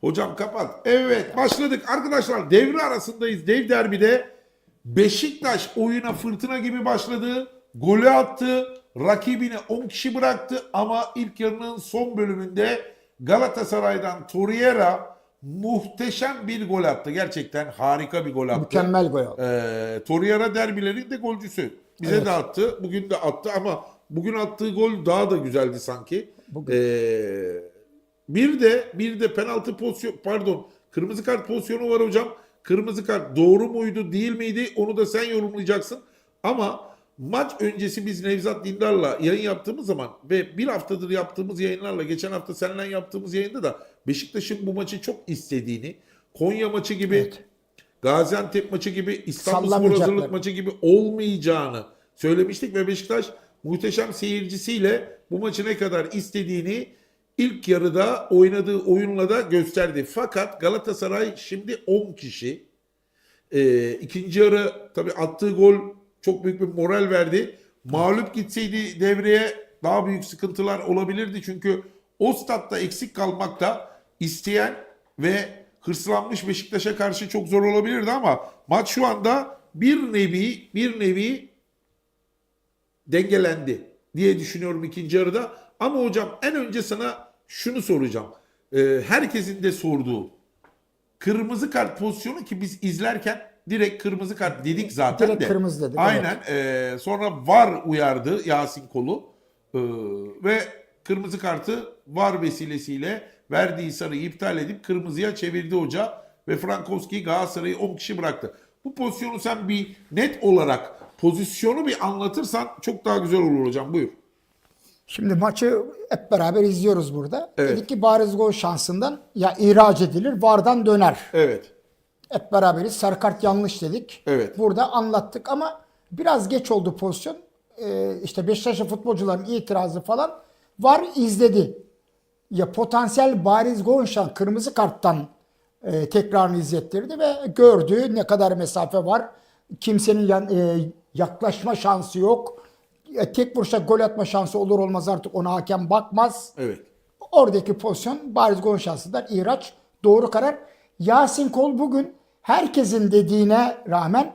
Hocam kapat. Evet başladık. Arkadaşlar devre arasındayız. Dev derbide Beşiktaş oyuna fırtına gibi başladı. Golü attı. Rakibini 10 kişi bıraktı ama ilk yarının son bölümünde Galatasaray'dan Torreira muhteşem bir gol attı. Gerçekten harika bir gol attı. Mükemmel gol oldu. Ee, Torreira derbilerin de golcüsü. Bize Evet. de attı. Bugün de attı ama bugün attığı gol daha da güzeldi sanki. Bugün. Ee, bir de bir de penaltı pozisyon pardon kırmızı kart pozisyonu var hocam. Kırmızı kart doğru muydu değil miydi onu da sen yorumlayacaksın. Ama maç öncesi biz Nevzat Dindar'la yayın yaptığımız zaman ve bir haftadır yaptığımız yayınlarla geçen hafta seninle yaptığımız yayında da Beşiktaş'ın bu maçı çok istediğini Konya maçı gibi Evet. Gaziantep maçı gibi İstanbul Spor hazırlık maçı gibi olmayacağını söylemiştik ve Beşiktaş muhteşem seyircisiyle bu maçı ne kadar istediğini ilk yarıda oynadığı oyunla da gösterdi. Fakat Galatasaray şimdi 10 kişi. Ee, ikinci yarı tabii attığı gol çok büyük bir moral verdi. Mağlup gitseydi devreye daha büyük sıkıntılar olabilirdi. Çünkü o statta eksik kalmakta isteyen ve hırslanmış Beşiktaş'a karşı çok zor olabilirdi ama maç şu anda bir nevi bir nevi dengelendi diye düşünüyorum ikinci yarıda. Ama hocam en önce sana şunu soracağım. Ee, herkesin de sorduğu kırmızı kart pozisyonu ki biz izlerken direkt kırmızı kart dedik zaten Direkt de. kırmızı dedik, Aynen. Ee, sonra VAR uyardı Yasin Kolu. Ee, ve kırmızı kartı VAR vesilesiyle verdiği sarıyı iptal edip kırmızıya çevirdi hoca ve Frankowski Galatasaray'ı 10 kişi bıraktı. Bu pozisyonu sen bir net olarak pozisyonu bir anlatırsan çok daha güzel olur hocam. Buyur. Şimdi maçı hep beraber izliyoruz burada. Evet. Dedik ki bariz gol şansından ya ihraç edilir, vardan döner. Evet. Hep beraberiz. Sarı kart yanlış dedik. Evet. Burada anlattık ama biraz geç oldu pozisyon. Ee, işte Beşiktaşlı futbolcuların itirazı falan var izledi. Ya potansiyel bariz gol şan kırmızı karttan e, tekrarını izlettirdi ve gördü ne kadar mesafe var. Kimsenin yan- e, yaklaşma şansı yok. Tek vuruşa gol atma şansı olur olmaz artık ona hakem bakmaz. Evet. Oradaki pozisyon bariz gol şansından ihraç doğru karar. Yasin Kol bugün herkesin dediğine rağmen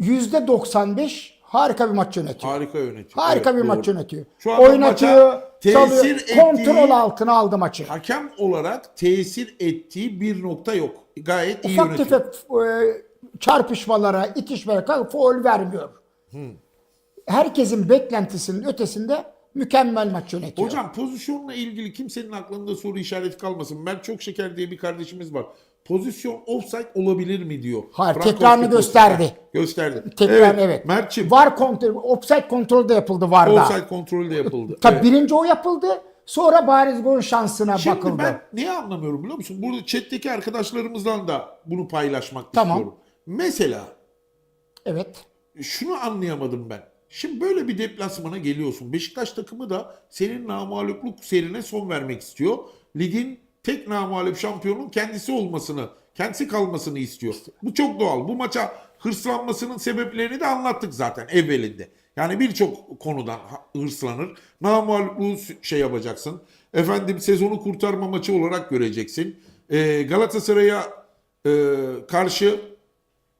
%95 harika bir maç yönetiyor. Harika yönetiyor. Harika Evet, bir doğru. maç yönetiyor. Şu anda Oynatıyor, çalıyor, ettiği- kontrol altına aldı maçı. Hakem olarak tesir ettiği bir nokta yok. Gayet iyi Ufak yönetiyor. tefek e, çarpışmalara, itişmelere faul vermiyor. Herkesin beklentisinin ötesinde mükemmel maç yönetiyor. Hocam pozisyonla ilgili kimsenin aklında soru işareti kalmasın. Mert Çok Şeker diye bir kardeşimiz var. Pozisyon offside olabilir mi diyor. Hayır, Frankowski tekrarını gösterdi. Gösterdi. Tekrar evet. Mert'ciğim Var kontrol, offside kontrolü de yapıldı VAR'da. offside kontrolü de yapıldı. Tabii Evet. birinci o yapıldı. Sonra bariz gol şansına Şimdi bakıldı. ben neyi anlamıyorum biliyor musun? Burada chat'teki arkadaşlarımızdan da bunu paylaşmak Tamam. istiyorum. Mesela Evet. şunu anlayamadım ben. Şimdi böyle bir deplasmana geliyorsun. Beşiktaş takımı da senin namalupluk serine son vermek istiyor. Ligin tek namalup şampiyonun kendisi olmasını, kendisi kalmasını istiyor. Bu çok doğal. Bu maça hırslanmasının sebeplerini de anlattık zaten evvelinde. Yani birçok konudan hırslanır. Namalupluğu şey yapacaksın. Efendim sezonu kurtarma maçı olarak göreceksin. Ee, Galatasaray'a e, karşı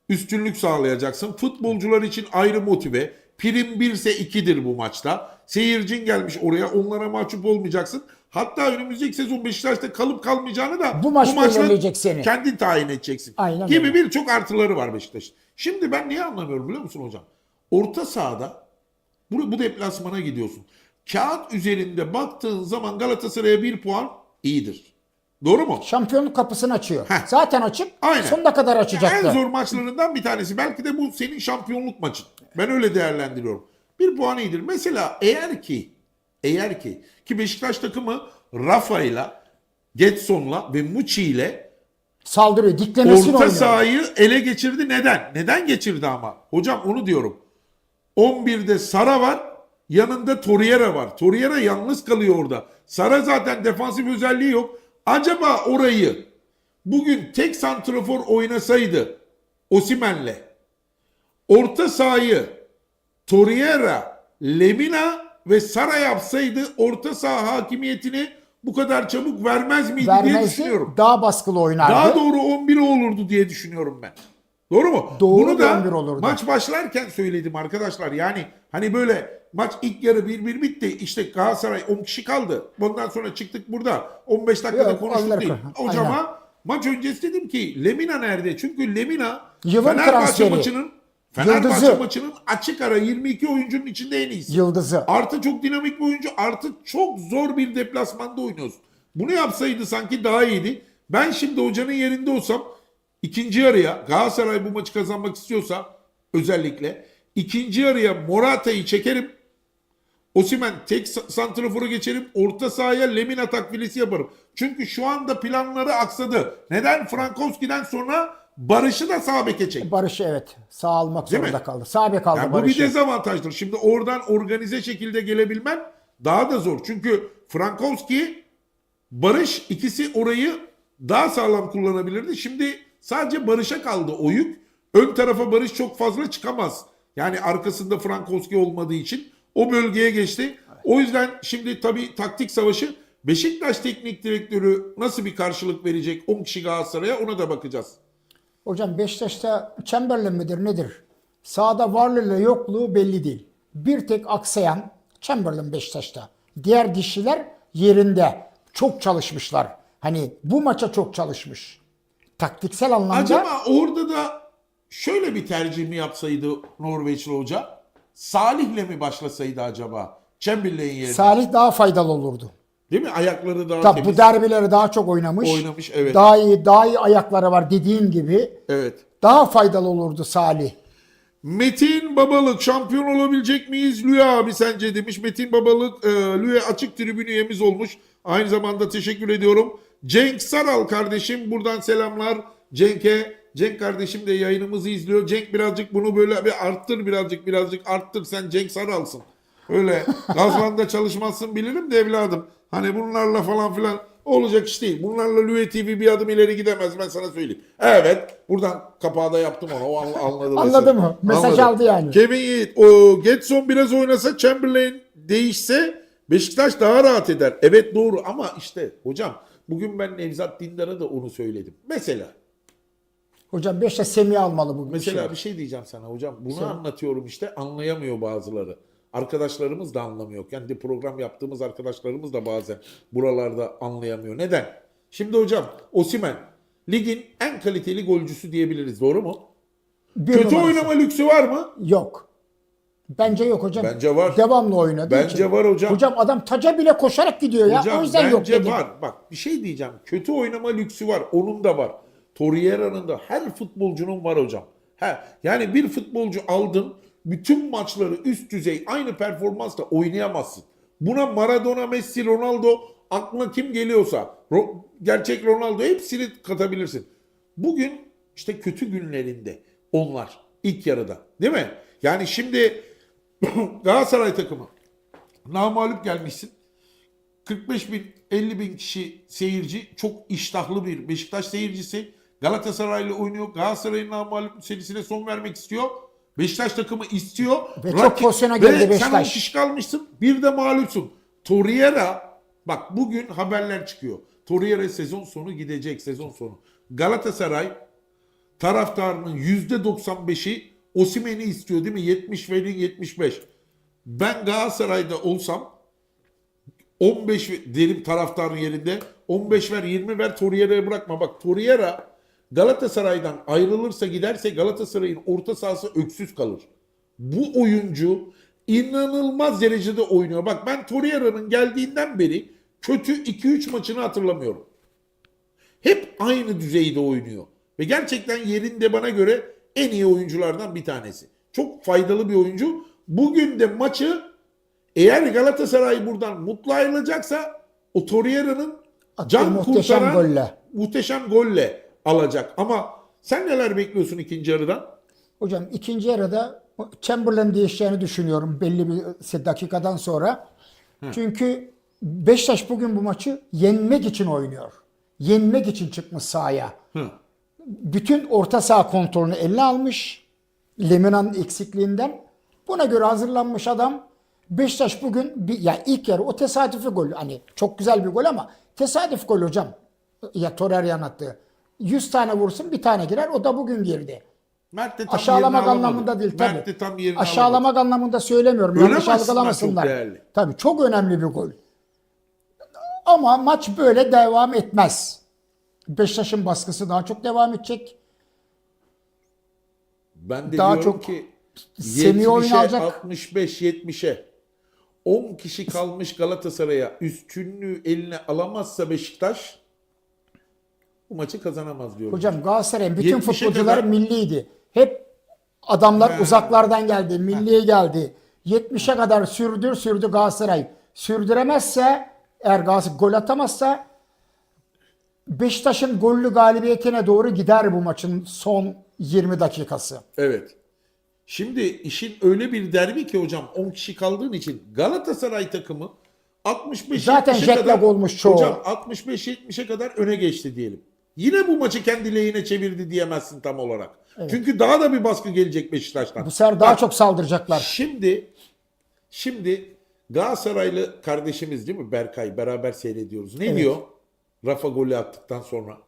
üstünlük sağlayacaksın. Futbolcular için ayrı motive. Prim 1 ise 2'dir bu maçta. Seyircin gelmiş oraya onlara mahcup olmayacaksın. Hatta önümüzdeki sezon Beşiktaş'ta kalıp kalmayacağını da Bu maç maçla belirleyecek seni. Kendin tayin edeceksin. Aynen Gibi birçok artıları var Beşiktaş'ın. Şimdi ben niye anlamıyorum biliyor musun hocam? Orta sahada bu, bu deplasmana gidiyorsun. Kağıt üzerinde baktığın zaman Galatasaray'a bir puan iyidir. Doğru mu? Şampiyonluk kapısını açıyor. Heh. Zaten açık. Aynen. Sonuna kadar açacaktı. En zor maçlarından bir tanesi. Belki de bu senin şampiyonluk maçın. Ben öyle değerlendiriyorum. Bir puan iyidir. Mesela eğer ki eğer ki ki Beşiktaş takımı Rafa'yla Getson'la ve Muçi ile Saldırıyor. Diklemesini orta oynuyor. sahayı ele geçirdi. Neden? Neden geçirdi ama? Hocam onu diyorum. 11'de Sara var. Yanında Torreira var. Torreira yalnız kalıyor orada. Sara zaten defansif özelliği yok. Acaba orayı bugün tek santrafor oynasaydı Osimen'le orta sahayı Torreira, Lemina ve Sara yapsaydı orta saha hakimiyetini bu kadar çabuk vermez miydi diye Vermezdi. düşünüyorum. Daha baskılı oynardı. Daha doğru 11 olurdu diye düşünüyorum ben. Doğru mu? Doğru Bunu da da 11 olurdu. maç başlarken söyledim arkadaşlar. Yani hani böyle maç ilk yarı 1-1 bitti. İşte Galatasaray 10 kişi kaldı. Bundan sonra çıktık burada. 15 dakikada Yok, konuştuk değil. Hocama maç öncesi dedim ki Lemina nerede? Çünkü Lemina Yılın Fenerbahçe transferi. maçının Fenerbahçe Yıldızı. maçının açık ara 22 oyuncunun içinde en iyisi. Yıldızı. Artı çok dinamik bir oyuncu. Artı çok zor bir deplasmanda oynuyoruz. Bunu yapsaydı sanki daha iyiydi. Ben şimdi hocanın yerinde olsam ikinci yarıya Galatasaray bu maçı kazanmak istiyorsa özellikle ikinci yarıya Morata'yı çekerim. Osimen tek sa- santraforu geçerim. Orta sahaya Lemina takviyesi yaparım. Çünkü şu anda planları aksadı. Neden? Frankowski'den sonra Barış'ı da sağ beke çek. Barış'ı evet sağ almak Değil zorunda mi? kaldı. Sağ bek aldı Yani bu bir Barış'ı. dezavantajdır. Şimdi oradan organize şekilde gelebilmen daha da zor. Çünkü Frankowski, Barış ikisi orayı daha sağlam kullanabilirdi. Şimdi sadece Barış'a kaldı o yük. Ön tarafa Barış çok fazla çıkamaz. Yani arkasında Frankowski olmadığı için o bölgeye geçti. O yüzden şimdi tabii taktik savaşı Beşiktaş teknik direktörü nasıl bir karşılık verecek 10 kişi Galatasaray'a ona da bakacağız. Hocam Beşiktaş'ta Chamberlain midir nedir? Sağda varlığıyla yokluğu belli değil. Bir tek aksayan Chamberlain Beşiktaş'ta. Diğer dişiler yerinde. Çok çalışmışlar. Hani bu maça çok çalışmış. Taktiksel anlamda Acaba orada da şöyle bir tercih mi yapsaydı Norveçli hoca? Salih'le mi başlasaydı acaba? Chamberlain yerine. Salih daha faydalı olurdu. Değil mi? Ayakları daha Tabii bu temiz. derbileri daha çok oynamış. Oynamış, evet. Daha iyi, daha iyi ayakları var dediğin gibi. Evet. Daha faydalı olurdu Salih. Metin Babalık şampiyon olabilecek miyiz Lüye abi sence demiş. Metin Babalık e, Lüye açık tribün üyemiz olmuş. Aynı zamanda teşekkür ediyorum. Cenk Saral kardeşim buradan selamlar Cenk'e. Cenk kardeşim de yayınımızı izliyor. Cenk birazcık bunu böyle bir arttır birazcık birazcık arttır. Sen Cenk Saral'sın. Öyle Gazman'da çalışmazsın bilirim de evladım. Hani bunlarla falan filan olacak iş değil. Bunlarla Lüye TV bir adım ileri gidemez ben sana söyleyeyim. Evet buradan kapağı da yaptım onu. O an- anladı. Anladı mı? Mesaj Anladı. aldı yani. Kevin Yiğit, o Getson biraz oynasa Chamberlain değişse Beşiktaş daha rahat eder. Evet doğru ama işte hocam bugün ben Nevzat Dindar'a da onu söyledim. Mesela Hocam Beşiktaş Semih almalı bu mesela şey. bir şey diyeceğim sana hocam. Bunu Söyle. anlatıyorum işte anlayamıyor bazıları. Arkadaşlarımız da anlamıyor. Kendi program yaptığımız arkadaşlarımız da bazen buralarda anlayamıyor. Neden? Şimdi hocam Osimen ligin en kaliteli golcüsü diyebiliriz. Doğru mu? Bir Kötü numarası. oynama lüksü var mı? Yok. Bence yok hocam. Bence var. Devamlı oynadığı Bence için. var hocam. Hocam adam taca bile koşarak gidiyor ya. Hocam o yüzden yok bence dedim. var. Bak bir şey diyeceğim. Kötü oynama lüksü var. Onun da var. Torreira'nın da her futbolcunun var hocam. He, yani bir futbolcu aldın bütün maçları üst düzey aynı performansla oynayamazsın. Buna Maradona, Messi, Ronaldo aklına kim geliyorsa Ro- gerçek Ronaldo hepsini katabilirsin. Bugün işte kötü günlerinde onlar ilk yarıda değil mi? Yani şimdi Galatasaray takımı namalup gelmişsin. 45 bin 50 bin kişi seyirci çok iştahlı bir Beşiktaş seyircisi. Galatasaray'la oynuyor. Galatasaray'ın namalup serisine son vermek istiyor. Beşiktaş takımı istiyor. Ve çok pozisyona girdi sen Beşiktaş. 10 kişi kalmışsın. Bir de mağlupsun. Torreira bak bugün haberler çıkıyor. Torreira sezon sonu gidecek sezon sonu. Galatasaray taraftarının %95'i Osimhen'i istiyor değil mi? 70 verin 75. Ben Galatasaray'da olsam 15 ve- derim taraftarın yerinde 15 ver 20 ver Torreira'ya bırakma. Bak Torreira Galatasaray'dan ayrılırsa giderse Galatasaray'ın orta sahası öksüz kalır. Bu oyuncu inanılmaz derecede oynuyor. Bak ben Torreira'nın geldiğinden beri kötü 2-3 maçını hatırlamıyorum. Hep aynı düzeyde oynuyor. Ve gerçekten yerinde bana göre en iyi oyunculardan bir tanesi. Çok faydalı bir oyuncu. Bugün de maçı eğer Galatasaray buradan mutlu ayrılacaksa o Torreira'nın can muhteşem kurtaran golle. muhteşem golle alacak. Ama sen neler bekliyorsun ikinci yarıdan? Hocam ikinci yarıda Chamberlain değişeceğini düşünüyorum belli bir dakikadan sonra. Çünkü Beşiktaş bugün bu maçı yenmek için oynuyor. Yenmek için çıkmış sahaya. Hı. Bütün orta saha kontrolünü eline almış. Lemina'nın eksikliğinden. Buna göre hazırlanmış adam. Beşiktaş bugün bir, ya ilk yarı o tesadüfi gol hani çok güzel bir gol ama Tesadüf gol hocam. Ya Torreira'nın attığı. 100 tane vursun bir tane girer. O da bugün girdi. Mert de tam Aşağılamak alamadı. anlamında değil tabii. Mert de tam yerini Aşağılamak anlamında söylemiyorum. Öyle Yanlış algılamasınlar. çok değerli? Tabii çok önemli bir gol. Ama maç böyle devam etmez. Beşiktaş'ın baskısı daha çok devam edecek. Ben de Daha diyorum çok ki Semih oyunu 70'e, alacak. 65-70'e 10 kişi kalmış Galatasaray'a üstünlüğü eline alamazsa Beşiktaş bu maçı kazanamaz diyorum. Hocam Galatasaray'ın bütün 70'e futbolcuları kadar- milliydi. Hep adamlar He. uzaklardan geldi, milliye geldi. 70'e kadar sürdür sürdü Galatasaray. Sürdüremezse eğer Galatasaray gol atamazsa Beşiktaş'ın gollü galibiyetine doğru gider bu maçın son 20 dakikası. Evet. Şimdi işin öyle bir derbi ki hocam 10 kişi kaldığın için Galatasaray takımı 65 Zaten 70'e jet kadar lag olmuş çoğu. Hocam 65-70'e kadar öne geçti diyelim. Yine bu maçı kendi lehine çevirdi diyemezsin tam olarak. Çünkü daha da bir baskı gelecek Beşiktaş'tan. Bu sefer daha Bak, çok saldıracaklar. Şimdi şimdi Galatasaraylı kardeşimiz değil mi Berkay beraber seyrediyoruz. Ne Evet. diyor? Rafa golü attıktan sonra.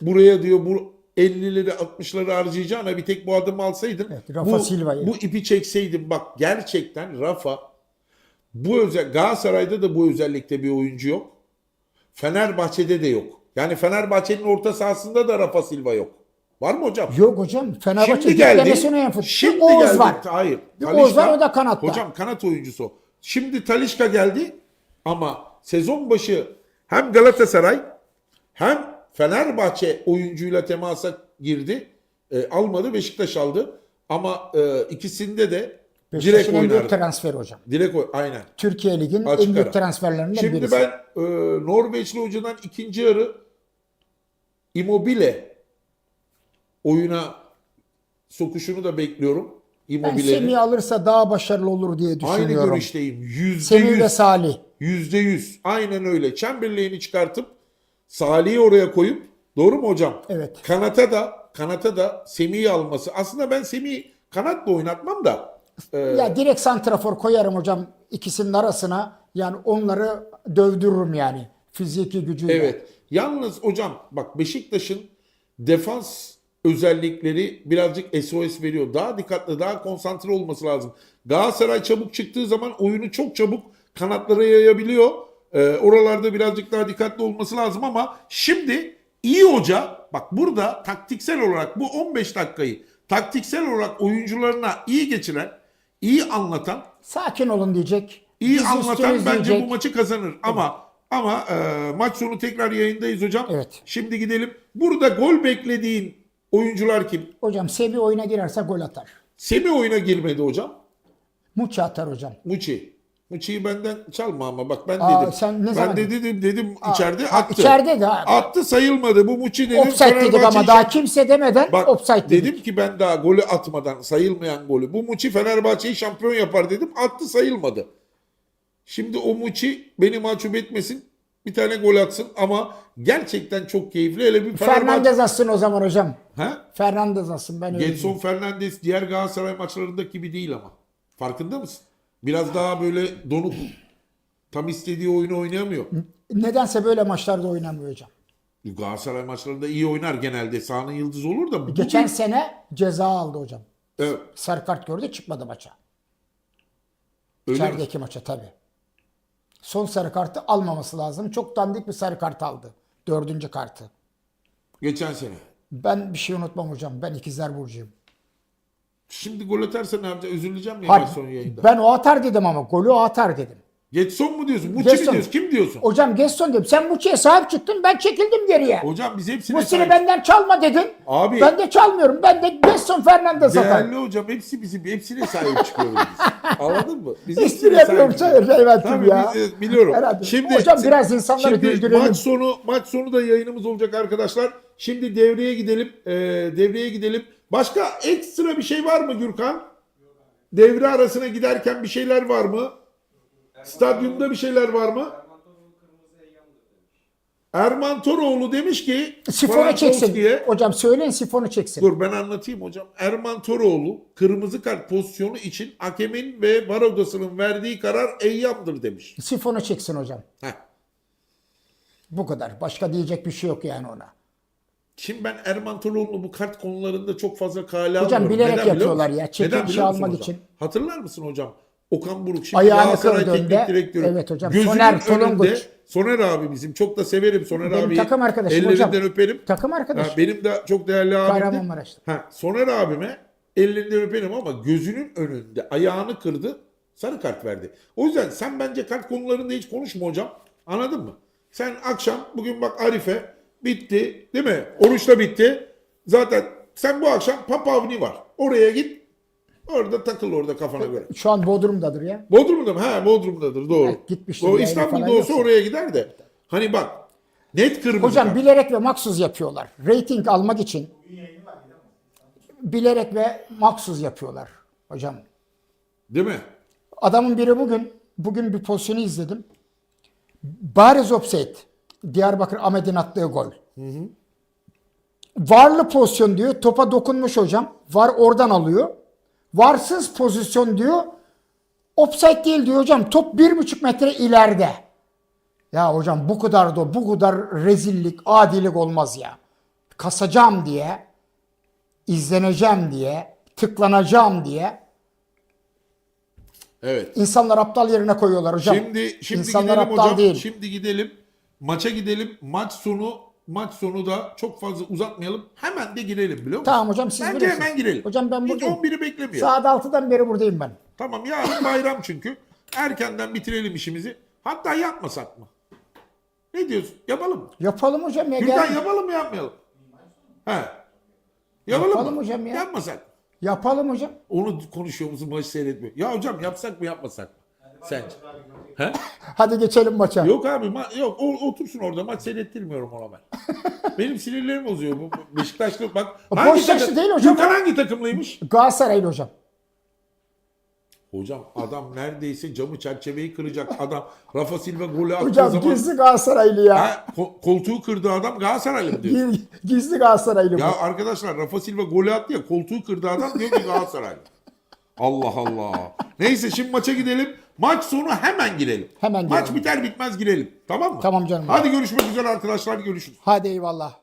Buraya diyor bu 50'leri 60'ları harcayacağına bir tek bu adımı alsaydın. Evet, Rafa bu, Silva'yı. Bu ipi çekseydin bak gerçekten Rafa bu özel Galatasaray'da da bu özellikle bir oyuncu yok. Fenerbahçe'de de yok. Yani Fenerbahçe'nin orta sahasında da Rafa Silva yok. Var mı hocam? Yok hocam Fenerbahçe Şimdi geldi. Şimdi Bir Oğuz geldi. var. Hayır. Bir Oğuz var, o da kanatta. Hocam kanat oyuncusu. Şimdi Talişka geldi ama sezon başı hem Galatasaray hem Fenerbahçe oyuncuyla temasa girdi. E, almadı Beşiktaş aldı. Ama e, ikisinde de direkt Beşiktaş'ın en büyük oynardı. transfer hocam. Direkt oy- aynen. Türkiye Ligi'nin Açık en büyük ara. transferlerinden Şimdi birisi. ben e, Norveçli hocadan ikinci yarı Immobile oyuna sokuşunu da bekliyorum. Ben Immobile'nin. Semih alırsa daha başarılı olur diye Aynı düşünüyorum. görüşteyim. Yüzde Semih ve yüz. Salih. Yüzde yüz. Aynen öyle. Chamberlain'i çıkartıp Salih'i oraya koyup doğru mu hocam? Evet. Kanata da kanata da Semih'i alması. Aslında ben Semih'i kanatla oynatmam da. e, Ya direkt santrafor koyarım hocam ikisinin arasına. Yani onları dövdürürüm yani fiziki gücüyle. Evet. Yalnız hocam bak Beşiktaş'ın defans özellikleri birazcık SOS veriyor. Daha dikkatli, daha konsantre olması lazım. Galatasaray çabuk çıktığı zaman oyunu çok çabuk kanatlara yayabiliyor. Ee, oralarda birazcık daha dikkatli olması lazım ama şimdi iyi hoca bak burada taktiksel olarak bu 15 dakikayı taktiksel olarak oyuncularına iyi geçiren, iyi anlatan Sakin olun diyecek. İyi Biz anlatan üstünüz bence diyecek. bu maçı kazanır. Ama ama e, maç sonu tekrar yayındayız hocam. Evet. Şimdi gidelim. Burada gol beklediğin oyuncular kim? Hocam Semih oyuna girerse gol atar. Semih oyuna girmedi hocam. Muçi atar hocam. Muçi. Muçi'yi benden çalma ama bak ben Aa, dedim. sen ne ben zaman de dedim dedim içeride attı. içeride de. Attı sayılmadı. Bu Muçi dedim. Offside dedik Fenerbahçe ama için- daha kimse demeden Bak offside dedik. dedim ki ben daha golü atmadan sayılmayan golü. Bu Muçi Fenerbahçe'yi şampiyon yapar dedim. Attı sayılmadı. Şimdi o Muçi beni mahcup etmesin. Bir tane gol atsın ama gerçekten çok keyifli. Hele bir Fenerbahçe... Fernandez atsın o zaman hocam. Ha? Fernandez atsın ben öyle Getson diyeyim. Fernandes diğer Galatasaray maçlarındaki gibi değil ama. Farkında mısın? Biraz daha böyle donuk. Tam istediği oyunu oynayamıyor. Nedense böyle maçlarda oynamıyor hocam. Galatasaray maçlarında iyi oynar genelde. Sahanın yıldızı olur da. bugün- Geçen sene ceza aldı hocam. Evet, Sarı kart gördü çıkmadı maça. öyle mi? İçerideki maça tabii. Son sarı kartı almaması lazım. Çok dandik bir sarı kart aldı. Dördüncü kartı. Geçen sene. Ben bir şey unutmam hocam. Ben ikizler burcuyum. Şimdi gol atarsa ne yapacak? Üzüleceğim ya Hayır, sonu yayında. ben o atar dedim ama golü o atar dedim. Getson mu diyorsun? Muçi mi Getson. diyorsun? Kim diyorsun? Hocam Gesson dedim. Sen Muçi'ye sahip çıktın ben çekildim geriye. Hocam biz hepsine Muçi'ni sahip- benden çalma dedin. Abi- Ben de çalmıyorum. Ben de Gesson Fernandez atarım. Değerli hocam hepsi bizim hepsine sahip çıkıyoruz biz. Anladın mı? Biz hepsine yapıyorum sahip çıkıyoruz. Reymen'cim Tabii ya. biz, e, biliyorum. Herhalde. Şimdi Hocam biraz insanları şimdi güldürelim. Maç sonu maç sonu da yayınımız olacak arkadaşlar. Şimdi devreye gidelim. Ee, devreye gidelim. Başka ekstra bir şey var mı Gürkan? Devre arasına giderken bir şeyler var mı? Stadyumda bir şeyler var mı? Erman Toroğlu demiş ki Sifonu çeksin. Hocam söyleyin sifonu çeksin. Dur ben anlatayım hocam. Erman Toroğlu kırmızı kart pozisyonu için hakemin ve var odasının verdiği karar eyyamdır demiş. Sifonu çeksin hocam. Heh. Bu kadar. Başka diyecek bir şey yok yani ona. Şimdi ben Erman Toroğlu'nu bu kart konularında çok fazla kale Hocam almıyorum. bilerek Neden yapıyorlar ya. Çekim musun almak hocam? için. Hatırlar mısın hocam? Okan Buruk şimdi Ayağını Galatasaray Teknik Direktörü. Evet hocam. Gözünün Soner önünde-. Soner abimizim. Çok da severim Soner Benim abiyi. takım arkadaşım Ellerinden hocam. öperim. Takım Ha, arkadaşı. benim de çok değerli abimdi. Kahramanmaraş'ta. Ha, Soner abime ellerinden öperim ama gözünün önünde ayağını kırdı. Sarı kart verdi. O yüzden sen bence kart konularında hiç konuşma hocam. Anladın mı? Sen akşam bugün bak Arife bitti değil mi? Oruç da bitti. Zaten sen bu akşam Papavni var. Oraya git. Orada takıl orada kafana göre. Şu an Bodrum'dadır ya. Bodrum'da mı? Ha Bodrum'dadır doğru. Evet, gitmiştir o yayına İstanbul'da olsa yoksa. oraya gider de. Hani bak net kırmızı Hocam kart. bilerek ve maksuz yapıyorlar. Rating almak için bilerek ve maksuz yapıyorlar hocam. Değil mi? Adamın biri bugün bugün bir pozisyonu izledim. Bariz offside. Diyarbakır Ahmet'in attığı gol. Varlı pozisyon diyor. Topa dokunmuş hocam. Var oradan alıyor. Varsız pozisyon diyor. Offside değil diyor hocam. Top bir buçuk metre ileride. Ya hocam bu kadar da bu kadar rezillik, adilik olmaz ya. Kasacağım diye, izleneceğim diye, tıklanacağım diye Evet. insanlar aptal yerine koyuyorlar hocam. Şimdi şimdi İnsanlar gidelim aptal hocam. değil. Şimdi gidelim. Maça gidelim. Maç sonu maç sonu da çok fazla uzatmayalım. Hemen de girelim biliyor musun? Tamam hocam, siz Bence hemen girelim. Hocam ben Hiç buradayım. 11'i beklemiyorum. Saat 6'dan beri buradayım ben. Tamam yarın bayram çünkü. Erkenden bitirelim işimizi. Hatta yapmasak mı? Ne diyorsun? Yapalım mı? Yapalım hocam ya. Gürkan Gel. yapalım mı yapmayalım? He. Yapalım, Yapalım mı? hocam ya. Yapmasak. Yapalım hocam. Onu konuşuyoruz maçı seyretmiyor. Ya hocam yapsak mı yapmasak mı? Sence? He? Hadi geçelim maça. Yok abi ma- yok o, otursun orada maç seyrettirmiyorum ona ben. Benim sinirlerim bozuyor bu bu Beşiktaşlı bak. Beşiktaşlı değil hocam Gürkan hangi takımlıymış? Galatasaraylı hocam. Hocam adam neredeyse camı çerçeveyi kıracak adam. Rafa Silva golü attığı Hocam zaman gizli Galatasaraylı ya. ha, ko- koltuğu kırdığı adam Galatasaraylı mı diyor? Giz- Gizli Galatasaraylı bu. Ya arkadaşlar Rafa Silva golü attı ya koltuğu kırdı adam diyor ki Galatasaraylı. Allah Allah. Neyse şimdi maça gidelim. Maç sonu hemen girelim. Hemen Maç girelim. biter bitmez girelim. Tamam mı? Tamam canım. Hadi görüşmek üzere arkadaşlar görüşürüz. Hadi eyvallah.